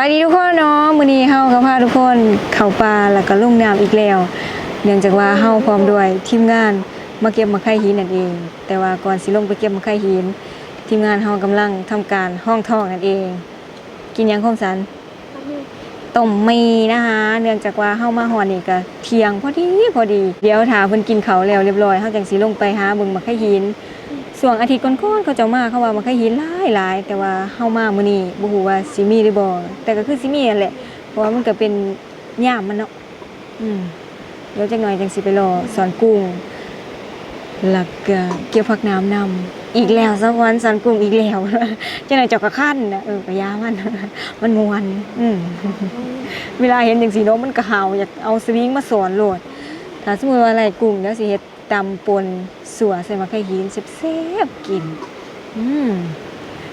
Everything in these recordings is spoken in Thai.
วัสดีทุกคนเนาะมื้อนี้เฮาก็พาทุกคนเข้าป่าแล้วก็ลงน้ำอีกแล้ว เนื่องจากว่าเฮาพร้อมด้วยทีมงานมาเก็บมะไข่หินนั่นเอง แต่ว่าก่อนสิลงไปเก็บมะไข่หิน ทีมงานเฮากำลังทำการห้องท่องนั่นเอง กินหยังคมสันต้มมีนะคะเนื่องจากว่าเฮามาฮอดนี่ก็เที่ยงพอดีพอดี เดี๋ยวถ้าเพิ่นกินเขาแล้วเรียบร้อยเฮาจังสิลงไปหาเบิ่งมะไข่หิน ส่วงอาทิตย์ก่อนๆเขาเจะมาเขาว่ามันก็หินหลายหลายแต่ว่าเฮามามื้อนี้บ่ฮู้ว่าสิมีหรือบ่แต่ก็คือสิมีนั่นแหละ เพราะว่ามันก็เป็นย่ามมันเนาะอืมเดี๋ยวจักหน่อยจังสิไปรอสอนกุ้งแล้วก็เกี่ยวผักน้ำนำอีกแล้วสักวันสอนกุ้งอีกแล้วจังหน่อยเจ้าก็คั่นนะเออก็ยามัน มันม่วนอืมเวลาเห็นจังซี่เนาะมันก็หาวอยากเอาสวิงมาสอนโลดถ้าสมมติว่าอะไรกุ้งเดี๋ยวสิเฮ็ด ตำปนสัวใส่มะไข่หินแซ่บๆกิน อืม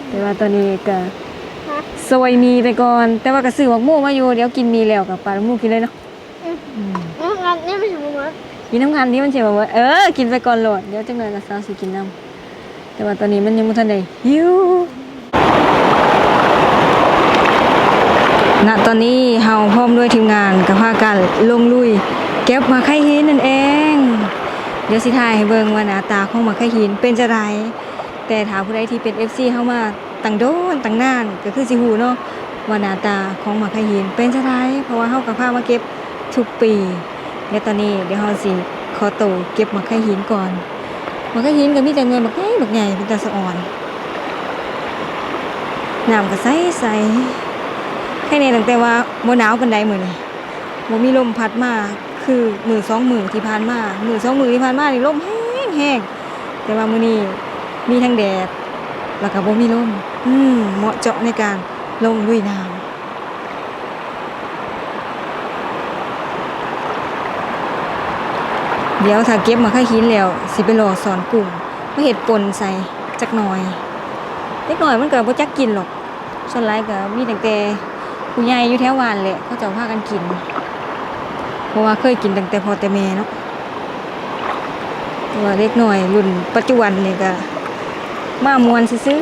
แต่ว่าตอนนี้ก็ซอยมีไปก่อน แต่ว่าก็ซื้อหมกหมูมาอยู่เดี๋ยวกินมีแล้วกับปลาหมูกินเลยเนาะอืมอ๋องานนี่ไม่ใช่มั้งกินน้ำกันนี้มันเฉยว่าเออกินไปก่อนโหลดเดี๋ยวจังหน่อยก็ซาวสิกินน้ำแต่ว่าตอนนี้มันยังบ่ทันได้หิวณตอนนี้เฮาพร้อมด้วยทีมงานกับพากันลงลุย เก็บมาไข่หินนั่นเอง เดี๋ยวสิถ่ายให้เบิ่งว่าหน้าตาของมาไข่หินเป็นจะไรแต่ถ้าผู้ใดที่เป็น FC เข้ามาตั้งโดนตั้งนานก็คือสิฮู้เนาะว่าหน้าตาของมาไข่หินเป็นจะไรเพราะว่าเฮากับพามาเก็บทุกปีเดี๋ยวตอนนี้เดี๋ยวเฮาสิขอตัวเก็บมาไข่หินก่อนมาไข่หินก็มีแต่เงินบักใหญ่บักใหญ่เป็นตาสะอ่อนน้ำก็ใสใสแค่นี้ตั้งแต่ว่าบ่หนาวปานใดมื้อนี้บ่มีลมพัดมา คือมือสองมือที่ผ่านมามือสองมือที่ผ่านมานี่ลมแห้งแห้งแต่ว่ามือนี้มีทั้งแดดแล้วก็บ่มีลมอืมเหมาะเจาะในการลงลุยน้ำเดี๋ยวถ้าเก็บมาค่าหินแล้ว สิไปรอสอนกลุ่มมาเฮ็ดปนใส่จักหน่อยเล็กหน่อยมันก็บ่จักกินหรอกส่วนหลายก็มีตั้งแต่ผู้ใหญ่อยู่แถวบ้านแหละเขาจ้าพากันกิน เพราะว่าเคยกินตั้งแต่พอแต่แม่เนาะต่ว่าเล็กหน่อยรุ่นปัจจุบันนี่ก็มามวนซื้อ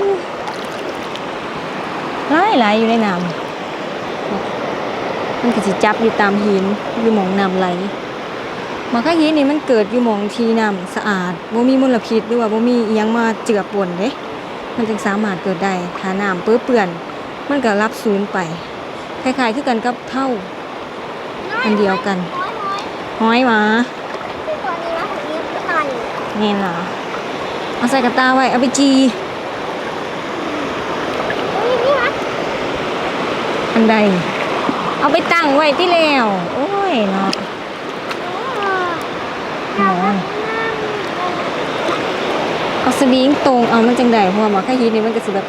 หลายหลายอยู่ในน้ำมันก็สิจับอยู่ตามหินอยู่หมองน้ำไหลมาค่าหินนี่มันเกิดอยู่หมองที่น้ำสะอาดบ่มีมลพิษหรือว่าบ่มีเอิหยังมาเจือปนเด้มันจึงสามารถเกิดได้ถ้าน้ำเปื้อเปื้อน มันก็รับสูญไปคล้ายๆคือกันกับเท่าอันเดียวกัน น้อยน้อยห้อยหมาที่ตัวนี้นะของนี้ตายนี่เหรอเอาใส่กระตาไว้เอาไปจีอุ้ยนี่นะอันใด เอาไปตั้งไว้ที่แล้วโอ้ยเนาะอ๋อเอาสวิงตรงเอามันจังใดเพราะว่าหมาแค่ฮีทนี่มันก็สิแบบ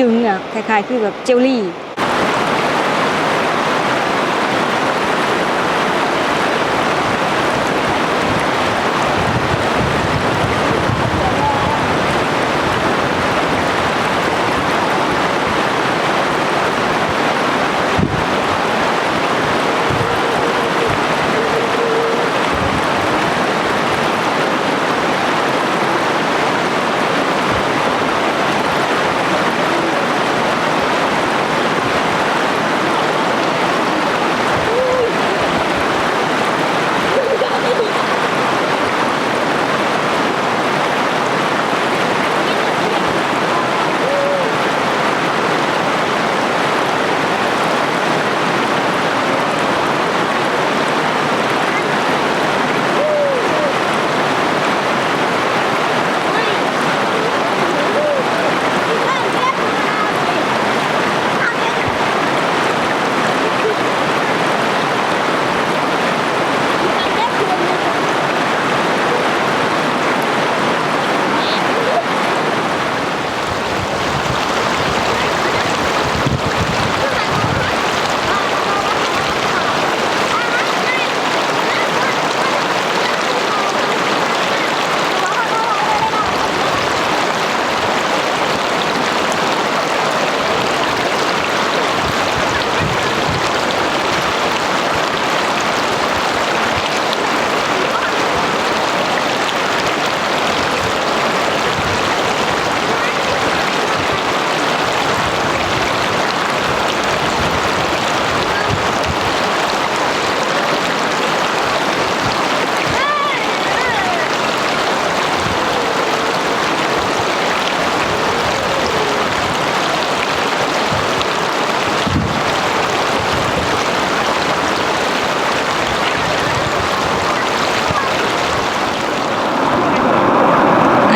ดึงๆอะคล้ายๆคือแบบเจลลี่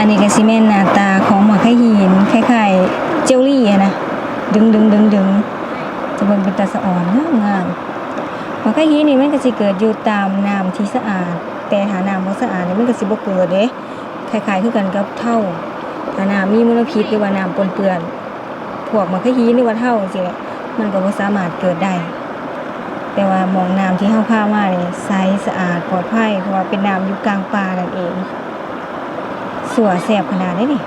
นี้ก็สิแม่นหน้าตาของหมากไข่หินคล้ายๆเจลลี่อะนะดึงดึงดึงดึงจะเบิ่งเป็นตาสะอ่อนงามงามหมากไข่หินนี่มันก็สิเกิดอยู่ตามน้ำที่สะอาด แต่ถ้าน้ำบ่สะอาดนี่มันก็สิบ่เกิดเด้คล้ายๆคือกันกับเท่าถ้าน้ำมีมลพิษหรือว่าน้ำปนเปื้อนพวกหมากไข่หินหรือว่าเท่าจังซี่แหละมันก็บ่สามารถเกิดได้ แต่ว่ามองน้ำที่เฮาพามานี่ใสสะอาดปลอดภัยเพราะว่าเป็นน้ำอยู่กลางป่านั่นเอง สัวแสบขนาดนี้นี่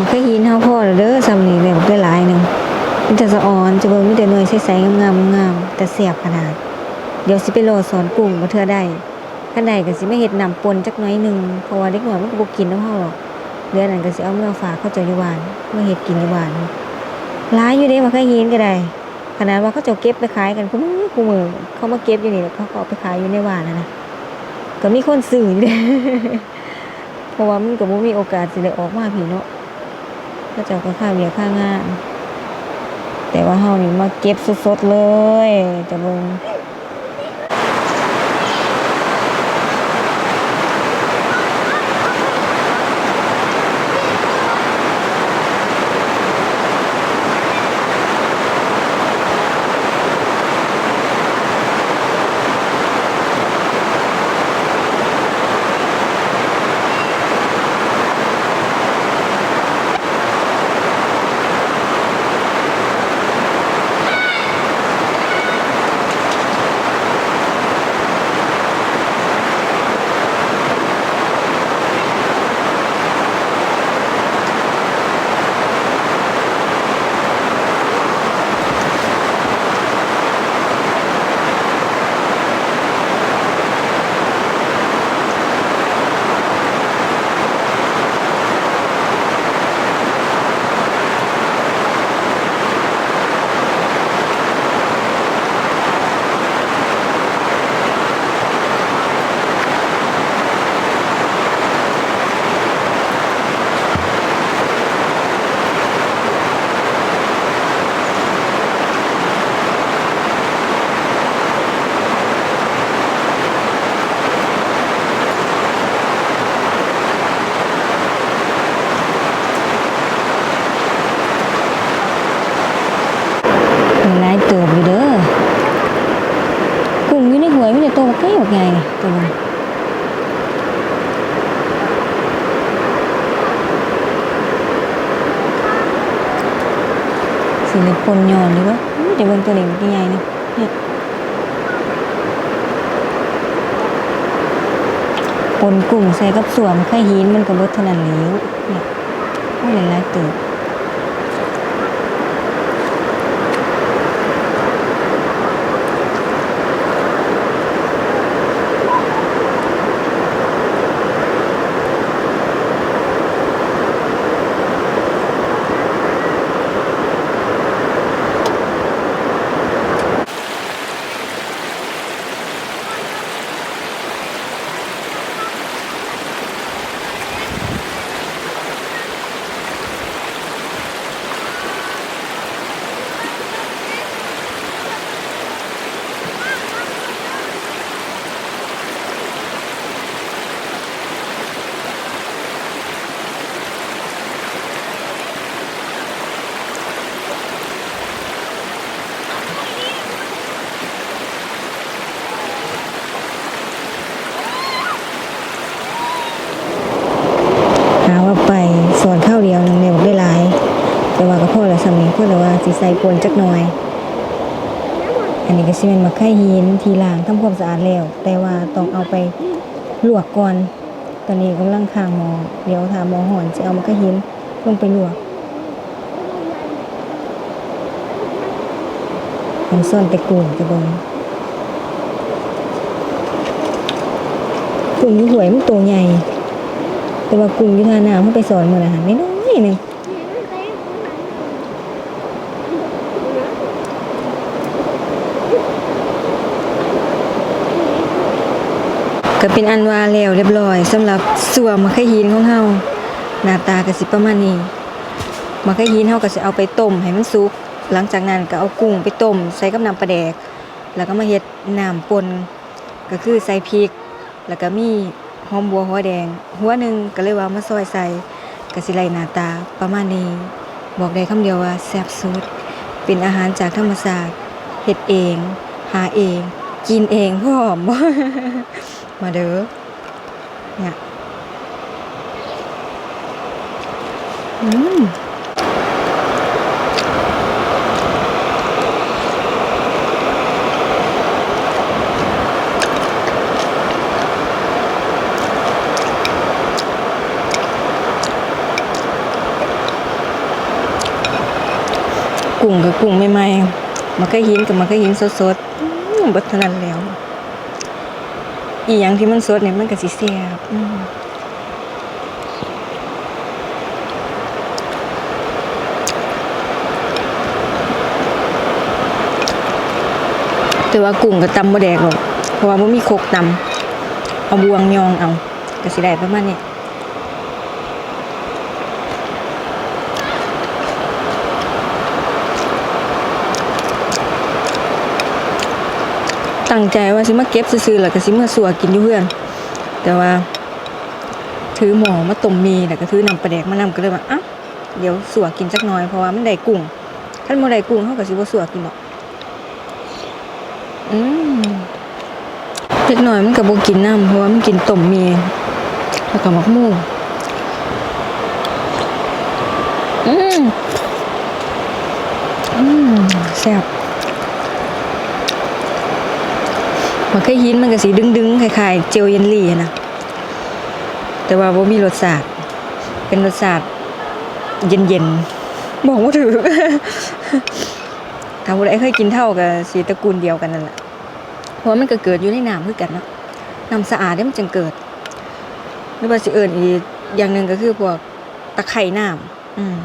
มันเคยหินเฮาพ่อเด้อซำนี้แบบได้หลายหนึงมันจะสะอ่อนจะเบิ่งมีแต่หน่วยใสๆงามๆงามแต่เสียบขนาด เดี๋ยวสิไปโลสอนกุ้งบ่เทื่อได้คันใดก็สิไมาเฮ็ดน้ำปนจักน่อยหนึงเพราะว่าเด็กหน้อยมันก็บ่กินน้ำเฮาหรอกเดือนนั้นก็สิเอาเมื่อฝากเขาเจ้าอยู่บ้านมาเฮ็ดกินอยู่บ้านหลายอยู่เด้มาเคยหินก็ได้ขนาดว่าเขาเจ้าเก็บไปขายกันคุมื้อคุมือเขามาเก็บอยู่นี่แล้วเขาก็เอาไปขายอยู่ในบ้านนั่นน่ะก็มีคนซื้ออยู่เด้เพราะว่ามันก็บ่มีโอกาสสิได้ออกมาพี่เนาะ ก็จะก็ค่าเบียค่างาน แต่ว่าเฮานี่มาเก็บสดๆเลยจะเบิ่งหลายเติบอยู่เด้อกุ้งอยู่ในหวยมันจะโตบั กใหญ่บักใหญ่ตัวนึงสิเลยปนย้อนดีวะอุ๊ยเดี๋ยวเบิ่งตัวนี้มันใหญ่ๆนะเนี่ยปนกุ้งใส่กับสวมไข่หินมันก็บดเท่านั้นแล้วเนี่ยโอ้ยหลายๆเติบ หาว่าไปสอนข้าวเดียวหนึงเนี่ยบอก ได้หลยว่าสีใส่ปนจักหน่อย อันนี้ก็สิเป็นมะไข่หินที่ล้างทำความสะอาดแล้ว แต่ว่าต้องเอาไปลวกก่อน ตอนนี้กำลังข้างหมอเดี๋ยวถามหมอหอนจะเอามะไข่หินลงไปลวกมันซ่อนแต่กุ้งจะเบิ่งกุ้งอยู่หวยมันตัวใหญ่ แต่ว่ากุ้งอยู่ท่าน้ำเขาไปสอนมันอาหารไม่น้อยหนึ่ง ก็เป็นอันว่าแล้วเรียบร้อยสำหรับส่วนมะขหินของเฮาหน้าตาก็สิประมาณนี้มะขหินเฮาก็สิเอาไปต้มให้มันสุก หลังจากนั้นก็เอากุ้งไปต้มใส่กับน้ำปลาแดก แล้วก็มาเฮ็ดน้ำป่นก็คือใส่พริก แล้วก็มีหอมบัวหัวแดง หัวหนึ่งก็เลยว่ามาซอยใส่ก็สิไลหน้าตาประมาณนี้บอกได้คำเดียวว่าแซ่บสุด เป็นอาหารจากธรรมชาติเฮ็ดเอง หาเอง กินเองพร้อมมาเด้อเนี่ยอืมกุ้งกับกุ้งใหม่ๆมันก็หินกับมันก็หินสดๆ อืมบัดเท่านั้นแล้ว อีหยังที่มันสดเนี่ยมันก็สิแซ่บแต่ว่ากุ้งก็ตำบ่แดกหรอกเพราะว่าบ่มีโคกตำเอาบวงยองเอาก็สิได้ประมาณนี้ ตั้งใจว่าสิมาเก็บซื่อๆแล้วก็สิมาสัวกินอยู่เพื่อน แต่ว่า ถือหมอมาต้มมีแล้วก็ถือน้ำปลาแดกมานำก็เลยว่าอะเดี๋ยวสัวกินจักหน่อยเพราะว่ามันได้กุ้งคันบ่ได้กุ้งเฮาก็สิบ่สัวกินหรอกอืมเล็กน้อยมันก็บ่กินน้ำเพราะว่ามันกินต้มมีแล้วก็หมักมูอืมอืมแซ่บ มันเคยหินมันก็สีดึงๆคล้ายๆเจลเยลลี่อะนะแต่ว่าบ่มีรสชาติเป็นรสชาติเย็นๆบอกว่าถือถ้าผู้ใดเคยกินเท่ากับสีตระกูลเดียวกันนั่นแหละเพราะมันก็เกิดอยู่ในน้ำคือกันเนาะน้ำสะอาดเนี่มันจึงเกิดไม่ว่าสิเอิญอีกอย่างหนึ่งก็คือพวกตะไคร่น้ำอืม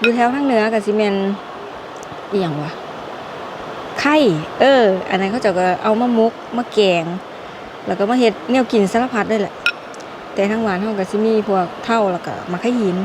อยู่แถวทางเหนือกับซีเมนอีหยังวะ ไข่เออ อันนั้นเขาจะก็เอามามุกมาแกง แล้วก็มาเห็ดเนี่ยกินสารพัดได้แหละ แต่ทั้งหวานเฮาก็ซิมีพวกเท่าแล้วก็มะขะหิน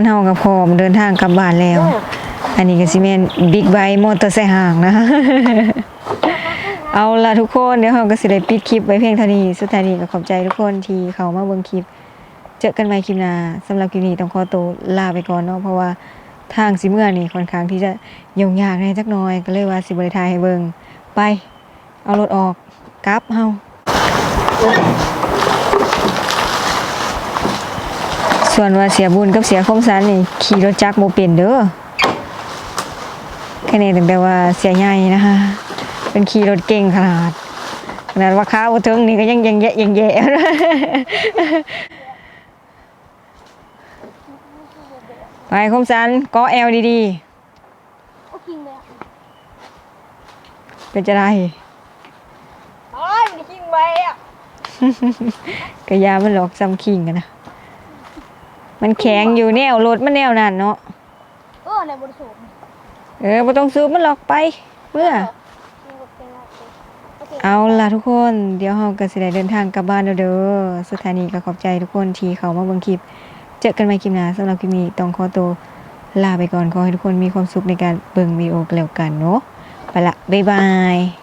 านเฮาก็พร้อมเดินทางกลับบ้านแล้ว อันนี้ก็สิแม่นบิ๊กไบค์มอเตอร์ไซค์ห่างนะคะเอาละทุกคนเดี๋ยวเราก็สิได้ปิดคลิปไว้เพียงเท่านี้สุดท้ายนี้ก็ขอบใจทุกคนที่เข้ามาเบิ่งคลิป เจอกันใหม่คลิปหน้าสำหรับคลิปนี้ต้องขอตัวลาไปก่อนเนาะเพราะว่าทางสิเมื่อนี่ค่อนข้างที่จะยุ่งยากในจักหน่อยก็เลยว่าสิบ่ได้ถ่ายให้เบิ่งไป เอารถออกกลับเฮา ส่วนว่าเสียบุญกับเสียคมสันนี่ขี่รถจักรบ่เป็นเด้อแค่นี้ตั้งแต่ว่าเสียใหญ่นะคะเป็นขี่รถเก่งขนาดขนาดว่าข้าวถึงนี่ก็ยังยังแย่ยังแย่ไปคมสันก็แอลดีโอ้กินเลยอะๆเป็นจะได้โอ้ยมันกินไปอะกระยามันหลอกซ้ำคิงกันนะ มันแข็งอยู่แนวรถมันแนวนั่นเนาะเออในบริสุทธิ์เออบ่ต้องซูบมันหลอกไปเมื่อ เอาล่ะทุกคนเดี๋ยวเราก็สิได้เดินทางกลับบ้านแล้วเด้อสุดท้ายนี้ก็ขอบใจทุกคนที่เข้ามาเบิ่งคลิป เจอกันใหม่คลิปหน้าสำหรับคลิปนี้ต้องขอตัวลาไปก่อนขอให้ทุกคนมีความสุขในการเบิ่งวิดีโอกันแล้วกันเนาะไปละบ๊ายบาย